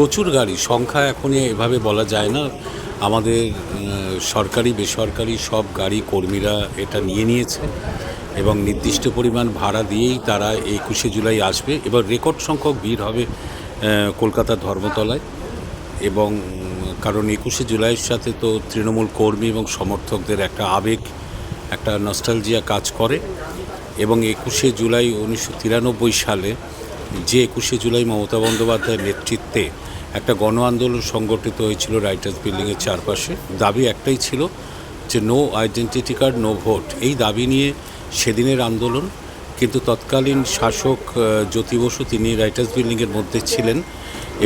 প্রচুর গাড়ি, সংখ্যা এখন এভাবে বলা যায় না। আমাদের সরকারি, বেসরকারি সব গাড়ি কর্মীরা এটা নিয়ে নিয়েছে এবং নির্দিষ্ট পরিমাণ ভাড়া দিয়েই তারা একুশে জুলাই আসবে। এবার রেকর্ড সংখ্যক ভিড় হবে কলকাতার ধর্মতলায় এবং কারণ একুশে জুলাইয়ের সাথে তো তৃণমূল কর্মী এবং সমর্থকদের একটা আবেগ, একটা নস্টালজিয়া কাজ করে এবং একুশে জুলাই উনিশশো তিরানব্বই সালে যে একুশে জুলাই মমতা বন্দ্যোপাধ্যায়ের নেতৃত্বে একটা গণ আন্দোলন সংগঠিত হয়েছিল রাইটার্স বিল্ডিংয়ের চারপাশে। দাবি একটাই ছিল যে no identity card no vote এই দাবি নিয়ে সেদিনের আন্দোলন, কিন্তু তৎকালীন শাসক জ্যোতি বসু তিনি রাইটার্স বিল্ডিংয়ের মধ্যে ছিলেন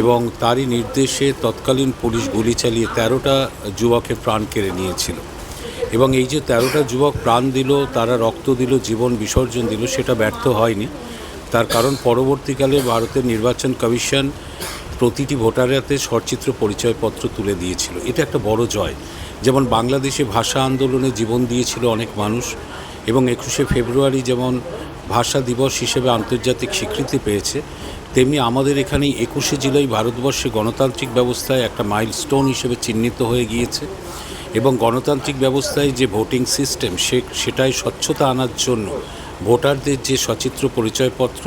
এবং তারই নির্দেশে তৎকালীন পুলিশ গুলি চালিয়ে তেরোটা যুবকের প্রাণ কেড়ে নিয়েছিল। এবং এই যে তেরোটা যুবক প্রাণ দিল, তারা রক্ত দিল, জীবন বিসর্জন দিল, সেটা ব্যর্থ হয়নি। তার কারণ পরবর্তীকালে ভারতের নির্বাচন কমিশন প্রতিটি ভোটারের হাতে সচিত্র পরিচয়পত্র তুলে দিয়েছিল। এটা একটা বড় জয়। যেমন বাংলাদেশে ভাষা আন্দোলনে জীবন দিয়েছিল অনেক মানুষ এবং একুশে ফেব্রুয়ারি যেমন ভাষা দিবস হিসেবে আন্তর্জাতিক স্বীকৃতি পেয়েছে, তেমনি আমাদের এখানে একুশে জুলাই ভারতবর্ষে গণতান্ত্রিক ব্যবস্থায় একটা মাইলস্টোন হিসেবে চিহ্নিত হয়ে গিয়েছে এবং গণতান্ত্রিক ব্যবস্থায় যে ভোটিং সিস্টেম সে সেটাই স্বচ্ছতা আনার জন্য ভোটারদের যে সচিত্র পরিচয়পত্র,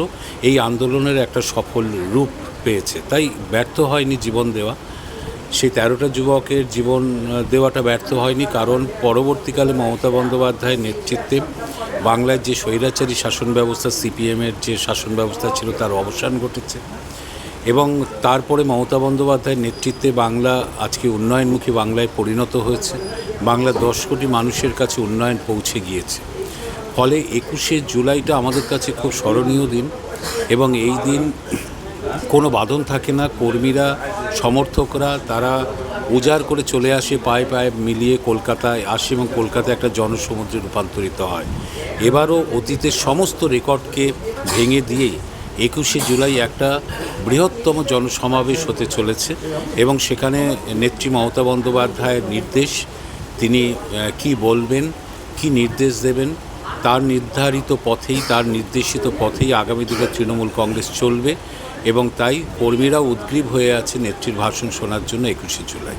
এই আন্দোলনের একটা সফল রূপ পেয়েছে। তাই ব্যর্থ হয়নি জীবন দেওয়া। সেই তেরোটা যুবকের জীবন দেওয়াটা ব্যর্থ হয়নি কারণ পরবর্তীকালে মমতা বন্দ্যোপাধ্যায়ের নেতৃত্বে বাংলার যে স্বৈরাচারী শাসন ব্যবস্থা, সিপিএমের যে শাসন ব্যবস্থা ছিল তার অবসান ঘটেছে এবং তারপরে মমতা বন্দ্যোপাধ্যায়ের নেতৃত্বে বাংলা আজকে উন্নয়নমুখী বাংলায় পরিণত হয়েছে। বাংলা দশ কোটি মানুষের কাছে উন্নয়ন পৌঁছে গিয়েছে। ফলে একুশে জুলাইটা আমাদের কাছে খুব স্মরণীয় দিন এবং এই দিন কোনো বাঁধন থাকে না, কর্মীরা, সমর্থকরা, তারা উজাড় করে চলে আসে, পায়ে পায়ে মিলিয়ে কলকাতায় আসে এবং কলকাতা একটা জনসমুদ্রে রূপান্তরিত হয়। এবারও অতীতের সমস্ত রেকর্ডকে ভেঙে দিয়েই একুশে জুলাই একটা বৃহত্তম জনসমাবেশ হতে চলেছে এবং সেখানে নেত্রী মমতা বন্দ্যোপাধ্যায়ের নির্দেশ, তিনি কি বলবেন, কি নির্দেশ দেবেন তার নির্ধারিত পথেই, তার নির্দেশিত পথেই আগামী দিনে তৃণমূল কংগ্রেস চলবে এবং তাই কর্মীরা উদ্গ্রীব হয়ে আছে নেত্রীর ভাষণ শোনার জন্য একুশে জুলাই।